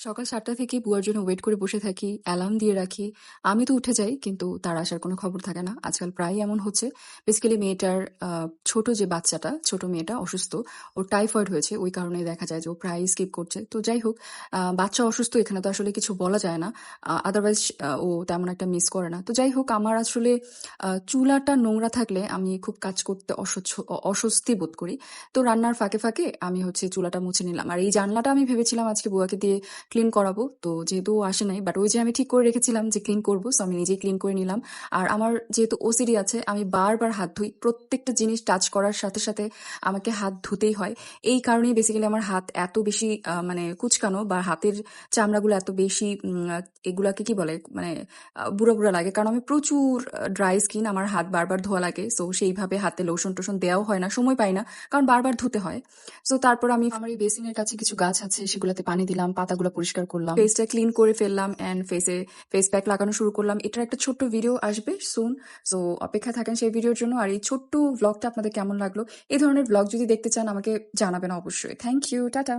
সকাল সাতটা থেকে বুয়ার জন্য ওয়েট করে বসে থাকি, অ্যালার্ম দিয়ে রাখি। আমি তো উঠে যাই কিন্তু তার আসার কোনো খবর থাকে না। আজকাল প্রায়ই এমন হচ্ছে। বেসিক্যালি মেয়েটার ছোট যে বাচ্চাটা, ছোট মেয়েটা অসুস্থ। ওর টাইফয়েড হয়েছে। ওই কারণে দেখা যায় যে ও প্রায়ই স্কিপ করছে। তো যাই হোক বাচ্চা অসুস্থ এখানে তো আসলে কিছু বলা যায় না। আদারওয়াইজ ও তেমন একটা মিস করে না। তো যাই হোক আমার আসলে চুলাটা নোংরা থাকলে আমি খুব কাজ করতে অস্বচ্ছ অ অস্বস্তি বোধ করি। তো রান্নার ফাঁকে, ফাঁকে আমি হচ্ছে চুলাটা মুছে নিলাম। আর এই জানলাটা আমি ভেবেছিলাম আজকে বুয়াকে দিয়ে ক্লিন করাবো। তো যেহেতু আসে নাই বাট ওই যে আমি ঠিক করে রেখেছিলাম যে ক্লিন করব সো আমি নিজেই ক্লিন করে নিলাম। আর আমার যেহেতু ওসিডি আছে আমি বারবার হাত ধুই। প্রত্যেকটা জিনিস টাচ করার সাথে, সাথে আমাকে হাত ধুতেই হয়। এই কারণেই বেসিক্যালি আমার হাত এত বেশি মানে কুচকানো বা হাতের চামড়াগুলো এত বেশি এগুলাকে কি বলে? মানে বুড়ো বুড়া, লাগে। কারণ আমি প্রচুর ড্রাই স্কিন। আমার হাত বারবার ধোয়া লাগে। সো সেইভাবে হাতে লোশন-টোশন দেওয়াও হয় না। সময় পাই না। কারণ বারবার ধুতে হয়। সো তারপর আমি আমার এই বেসিনের কাছে কিছু গাছ আছে সেগুলোতে পানি দিলাম, পাতাগুলো পরিষ্কার করলাম। ফেসটা ক্লিন করে ফেললাম অ্যান্ড ফেসে ফেস প্যাক লাগানো শুরু করলাম। এটার একটা ছোট্ট ভিডিও আসবে সুন। সো অপেক্ষা থাকেন সেই ভিডিওর জন্য। আর এই ছোট্ট ব্লগটা আপনাদের কেমন লাগল? এই ধরনের ব্লগ যদি দেখতে চান, আমাকে জানাবেন অবশ্যই। Thank you. টাটা।